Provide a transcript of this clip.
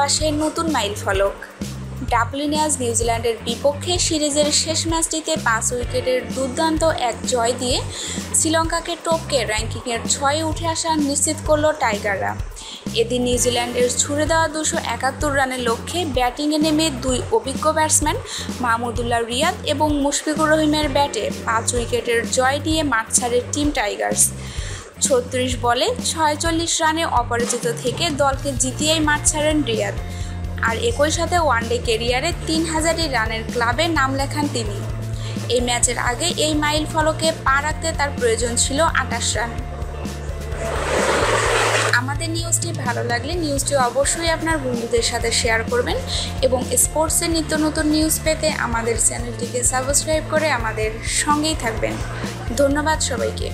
পাশে নতুন মাইল ফলক। ডাবলিনিয়াস নিউজিল্যান্ডের বিপক্ষে সিরিজের শেষ ম্যাচটিতে পাঁচ উইকেটের দুর্দান্ত এক জয় দিয়ে শ্রীলঙ্কাকে টপকে র্যাঙ্কিংয়ের ছয়ে উঠে আসা নিশ্চিত করল টাইগাররা। এদিন নিউজিল্যান্ডের ছুড়ে দেওয়া দুশো একাত্তর রানের লক্ষ্যে ব্যাটিংয়ে নেমে দুই অভিজ্ঞ ব্যাটসম্যান মাহমুদুল্লাহ রিয়াদ এবং মুশফিকুর রহিমের ব্যাটে পাঁচ উইকেটের জয় দিয়ে মাঠ ছাড়ে টিম টাইগার্স। ছত্রিশ বলে ছয়চল্লিশ রানে অপরাজিত থেকে দলকে জিতিয়েই মাঠ ছাড়েন রিয়াদ। আর একই সাথে ওয়ানডে কেরিয়ারে তিন হাজারটি রানের ক্লাবে নাম লেখান তিনি। এই ম্যাচের আগে এই মাইল ফলকে পা রাখতে তার প্রয়োজন ছিল আটাশ রান। আমাদের নিউজটি ভালো লাগলে নিউজটি অবশ্যই আপনার বন্ধুদের সাথে শেয়ার করবেন এবং স্পোর্টসের নিত্য নতুন নিউজ পেতে আমাদের চ্যানেলটিকে সাবস্ক্রাইব করে আমাদের সঙ্গেই থাকবেন। ধন্যবাদ সবাইকে।